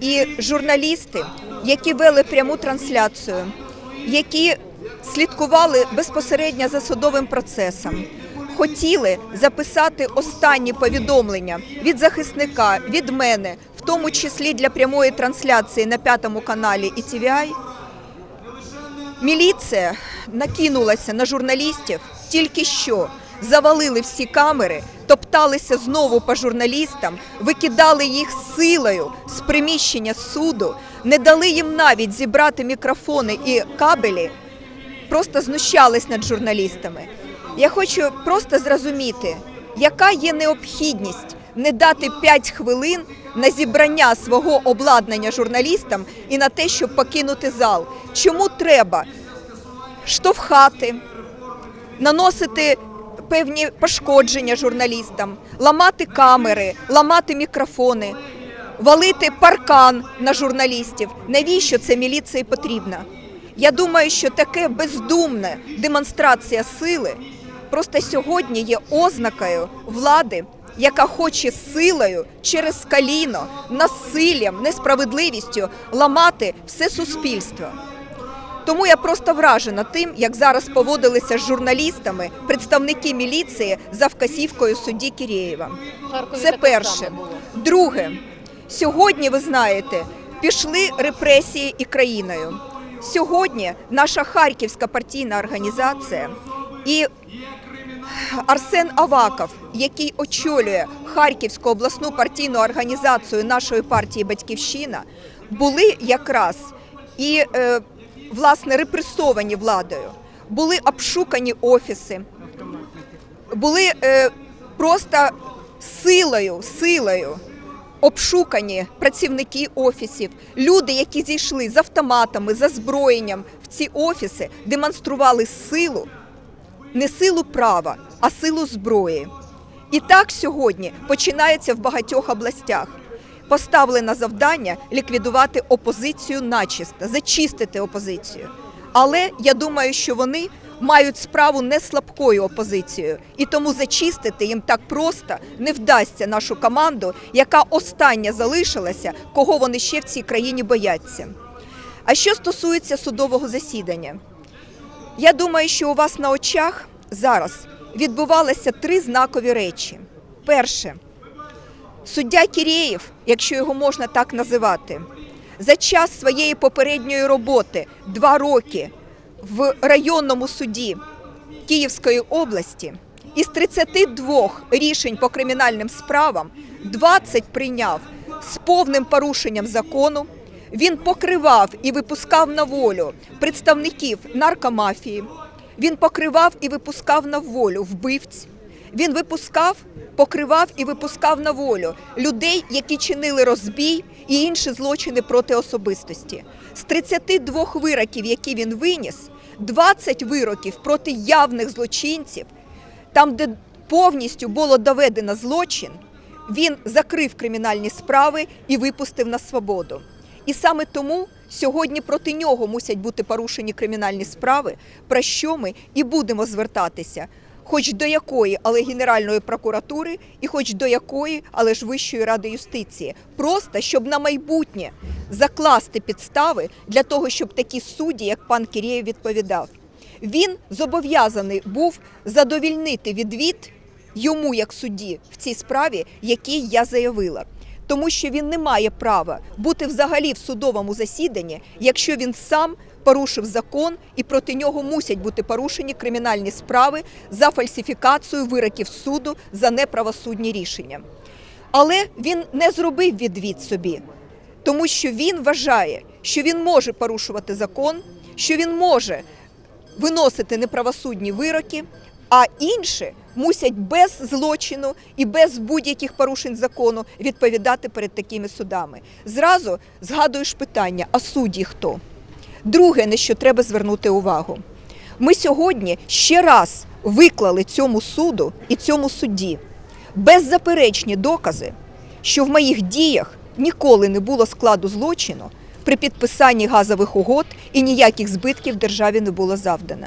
і журналісти, які вели пряму трансляцію, які слідкували безпосередньо за судовим процесом, хотіли записати останні повідомлення від захисника, від мене, в тому числі для прямої трансляції на п'ятому каналі і TVI, Міліція накинулася на журналістів тільки що завалили всі камери, топталися знову по журналістам, викидали їх силою з приміщення суду, не дали їм навіть зібрати мікрофони і кабелі, просто знущались над журналістами. Я хочу просто зрозуміти, яка є необхідність не дати 5 хвилин на зібрання свого обладнання журналістам і на те, щоб покинути зал. Чому треба штовхати, наносити певні пошкодження журналістам, ламати камери, ламати мікрофони, валити паркан на журналістів? Навіщо це міліції потрібно? Я думаю, що таке бездумна демонстрація сили просто сьогодні є ознакою влади, яка хоче силою через каліно, насиллям, несправедливістю ламати все суспільство. Тому я просто вражена тим, як зараз поводилися з журналістами представники міліції за вказівкою судді Кірєєва. Це перше. Друге, сьогодні ви знаєте, пішли репресії і країною. Сьогодні наша харківська партійна організація і Арсен Аваков, який очолює Харківську обласну партійну організацію нашої партії Батьківщина, були якраз і е, власне репресовані владою, були обшукані офіси, були е, просто силою, силою обшукані працівники офісів, люди, які зійшли з автоматами, з озброєнням в ці офіси, демонстрували силу, не силу права, а силу зброї. І так сьогодні починається в багатьох областях. Поставлено завдання ліквідувати опозицію начисто, зачистити опозицію. Але я думаю, що вони мають справу не слабкою опозицією, і тому зачистити їм так просто не вдасться нашу команду, яка остання залишилася, кого вони ще в цій країні бояться. А що стосується судового засідання, я думаю, що у вас на очах зараз відбувалися три знакові речі. Перше, суддя Кірєєв, якщо його можна так називати, за час своєї попередньої роботи два роки в районному суді Київської області із 32 рішень по кримінальним справам 20 прийняв з повним порушенням закону. Він покривав і випускав на волю представників наркомафії. Він покривав і випускав на волю вбивць. Він випускав, покривав і випускав на волю людей, які чинили розбій і інші злочини проти особистості. З 32 вироків, які він виніс, 20 вироків проти явних злочинців, там, де повністю було доведено злочин, він закрив кримінальні справи і випустив на свободу. І саме тому сьогодні проти нього мусять бути порушені кримінальні справи, про що ми і будемо звертатися, хоч до якої, але Генеральної прокуратури, і хоч до якої, але ж Вищої ради юстиції, просто щоб на майбутнє закласти підстави для того, щоб такі судді, як пан Кірєєв, відповідав. Він зобов'язаний був задовільнити відвід йому як судді в цій справі, який я заявила. Тому що він не має права бути взагалі в судовому засіданні, якщо він сам порушив закон і проти нього мусять бути порушені кримінальні справи за фальсифікацію вироків суду за неправосудні рішення. Але він не зробив відвід собі, тому що він вважає, що він може порушувати закон, що він може виносити неправосудні вироки, а інші мусять без злочину і без будь-яких порушень закону відповідати перед такими судами. Зразу згадуєш питання: а судді хто? Друге, на що треба звернути увагу. Ми сьогодні ще раз виклали цьому суду і цьому судді беззаперечні докази, що в моїх діях ніколи не було складу злочину при підписанні газових угод і ніяких збитків державі не було завдано.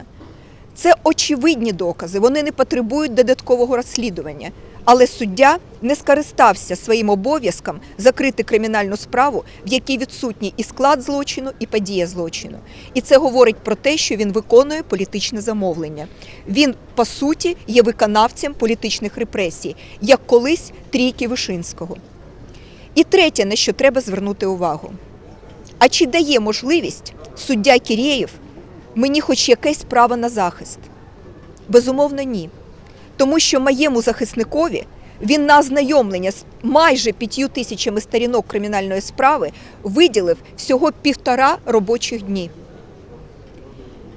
Це очевидні докази, вони не потребують додаткового розслідування. Але суддя не скористався своїм обов'язком закрити кримінальну справу, в якій відсутній і склад злочину, і подія злочину. І це говорить про те, що він виконує політичне замовлення. Він, по суті, є виконавцем політичних репресій, як колись трійки Вишинського. І третє, на що треба звернути увагу. А чи дає можливість суддя Кірєєв мені хоч якесь право на захист? Безумовно, ні. Тому що моєму захисникові він на ознайомлення з майже п'ятью тисячами сторінок кримінальної справи виділив всього півтора робочих дні.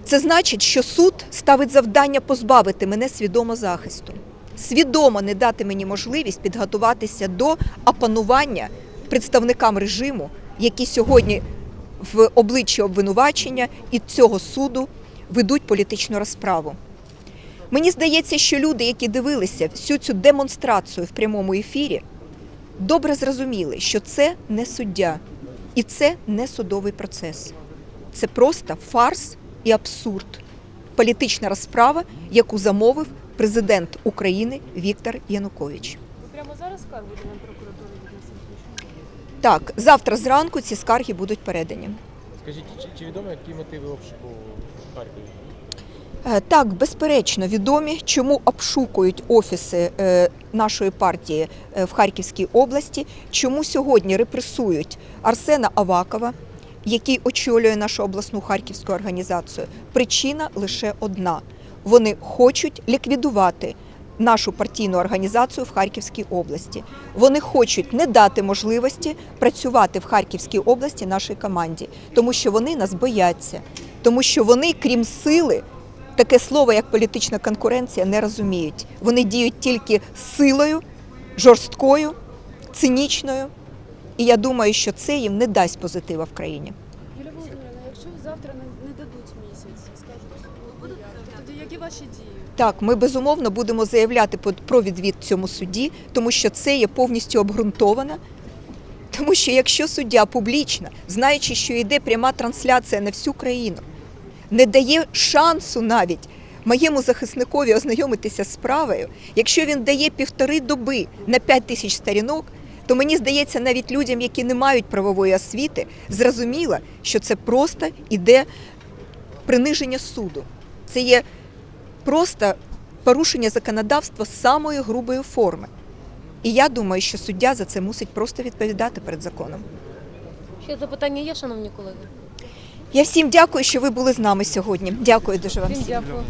Це значить, що суд ставить завдання позбавити мене свідомо захисту, свідомо не дати мені можливість підготуватися до опанування представникам режиму, які сьогодні в обличчі обвинувачення і цього суду ведуть політичну розправу. Мені здається, що люди, які дивилися всю цю демонстрацію в прямому ефірі, добре зрозуміли, що це не суддя і це не судовий процес. Це просто фарс і абсурд. Політична розправа, яку замовив президент України Віктор Янукович. Ви прямо зараз скаргу до Генпрокуратури відносите? Так, завтра зранку ці скарги будуть передані. Скажіть, чи, чи відомо, які мотиви обшуку в Харкові? Е, Так, безперечно, відомі, чому обшукують офіси е, нашої партії е, в Харківській області, чому сьогодні репресують Арсена Авакова, який очолює нашу обласну харківську організацію. Причина лише одна: вони хочуть ліквідувати. Нашу партійну організацію в Харківській області вони хочуть не дати можливості працювати в Харківській області нашій команді, тому що вони нас бояться, тому що вони, крім сили, таке слово, як політична конкуренція, не розуміють. Вони діють тільки силою, жорсткою, цинічною. І я думаю, що це їм не дасть позитива в країні. Юлія Володимирівна, якщо завтра не, дадуть місяць, скажуть, тоді які ваші дії? Так, ми безумовно будемо заявляти про відвід цьому судді, тому що це є повністю обґрунтовано. Тому що якщо суддя публічно, знаючи, що йде пряма трансляція на всю країну, не дає шансу навіть моєму захисникові ознайомитися з справою, якщо він дає півтори доби на п'ять тисяч сторінок, то мені здається, навіть людям, які не мають правової освіти, зрозуміло, що це просто іде приниження суду. Це є просто порушення законодавства самої грубої форми. І я думаю, що суддя за це мусить просто відповідати перед законом. Ще запитання є, шановні колеги? Я всім дякую, що ви були з нами сьогодні. Дякую дуже вам. Всім дякую.